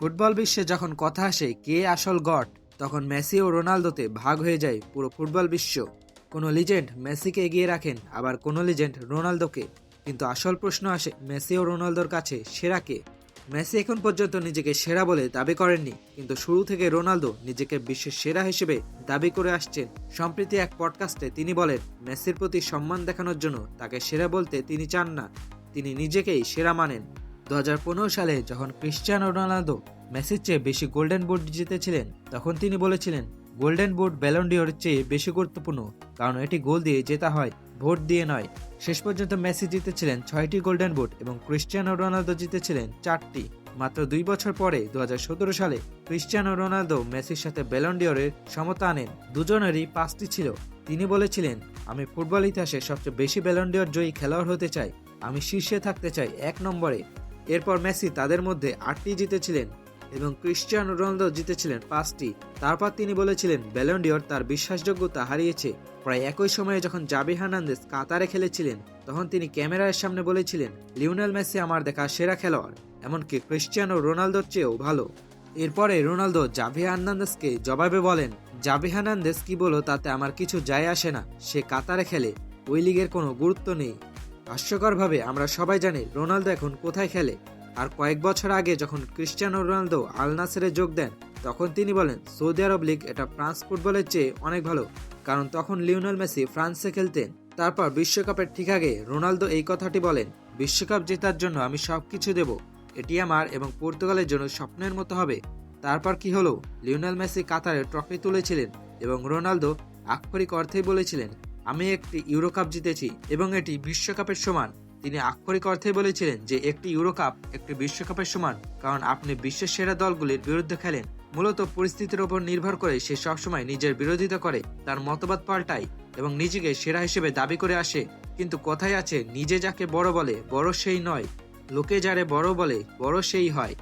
Football বিশ্বে যখন কথা আসে কে আসল গড, তখন মেসি ও রোনালদোতে ভাগ হয়ে যায় পুরো ফুটবল বিশ্ব। কোনো লিজেন্ড মেসিকে এগিয়ে রাখেন, আবার কোনো লিজেন্ড রোনালদোকে। কিন্তু আসল প্রশ্ন আসে মেসি ও রোনালদোর কাছে, সেরা কে? মেসি এখন পর্যন্ত নিজেকে সেরা বলে দাবি করেননি, কিন্তু শুরু থেকে রোনালদো নিজেকে বিশ্বের সেরা হিসেবে দাবি করে আসছেন। সম্প্রতি এক পডকাস্টে তিনি বলেন, মেসির প্রতি সম্মান দেখানোর জন্য তাকে সেরা বলতে তিনি চান না। তিনি নিজেকেই সেরা মানেন। দু হাজার পনেরো সালে যখন ক্রিশ্চিয়ানো রোনালদো মেসির চেয়ে বেশি গোল্ডেন বুট জিতেছিলেন, তখন তিনি বলেছিলেন, গোল্ডেন বুট ব্যালন্ডিওর চেয়ে বেশি গুরুত্বপূর্ণ, কারণ এটি গোল দিয়ে জেতা হয়, ভোট দিয়ে নয়। শেষ পর্যন্ত মেসি জিতেছিলেন ছয়টি গোল্ডেন বুট এবং ক্রিশ্চিয়ানো রোনালদো জিতেছিলেন চারটি। মাত্র দুই বছর পরে দু হাজার সতেরো সালে ক্রিশ্চিয়ানো রোনালদো মেসির সাথে ব্যালন্ডিওরের সমতা আনেন। দুজনেরই পাঁচটি ছিল। তিনি বলেছিলেন, আমি ফুটবল ইতিহাসে সবচেয়ে বেশি ব্যালন্ডিওর জয়ী খেলোয়াড় হতে চাই। আমি শীর্ষে থাকতে চাই এক নম্বরে। এরপর মেসি তাদের মধ্যে আটটি জিতেছিলেন এবং ক্রিশ্চিয়ানো রোনালদো জিতেছিলেন পাঁচটি। তারপর তিনি বলেছিলেন ব্যালন্ডিওর তার বিশ্বাসযোগ্যতা হারিয়েছে। প্রায় একই সময়ে যখন জাবি হার্নান্দেস কাতারে খেলেছিলেন, তখন তিনি ক্যামেরার সামনে বলেছিলেন, লিওনেল মেসি আমার দেখা সেরা খেলোয়াড়। এমনকি ক্রিশ্চিয়ানো রোনালদোর চেয়েও ভালো। এরপরে রোনালদো জাভি হার্নান্দেসকে জবাবে বলেন জাভি হার্নান্দেস কি বলো, তাতে আমার কিছু যায় আসে না। সে কাতারে খেলে। ওই লিগের কোনো গুরুত্ব নেই। হাস্যকরভাবে আমরা সবাই জানি রোনালদো এখন কোথায় খেলে। আর কয়েক বছর আগে যখন ক্রিশ্চিয়ানো রোনালদো আল নাসেরে যোগ দেন, তখন তিনি বলেন, সৌদি আরব লিগ এটা ফ্রান্স ফুটবলের চেয়ে অনেক ভালো। কারণ তখন লিওনেল মেসি ফ্রান্সে খেলতেন। তারপর বিশ্বকাপের ঠিক আগে রোনালদো এই কথাটি বলেন, বিশ্বকাপ জেতার জন্য আমি সব কিছু দেব। এটি আমার এবং পর্তুগালের জন্য স্বপ্নের মতো হবে। তারপর কি হলো? লিওনেল মেসি কাতারে ট্রফি তুলেছিলেন এবং রোনালদো আক্ষরিক অর্থেই বলেছিলেন আমি একটি ইউরো কাপ জিতেছি এবং এটি বিশ্বকাপের সমান। তিনি আক্ষরিক অর্থে বলেছিলেন যে একটি ইউরো কাপ একটি বিশ্বকাপের সমান, কারণ আপনি বিশ্বের সেরা দলগুলির বিরুদ্ধে খেলেন। মূলত পরিস্থিতির উপর নির্ভর করে সে সবসময় নিজের বিরোধিতা করে, তার মতবাদ পাল্টায় এবং নিজেকে সেরা হিসেবে দাবি করে আসে। কিন্তু কথায় আছে, নিজে যাকে বড় বলে, বড় সেই নয়। লোকে যারে বড় বলে, বড় সেই হয়।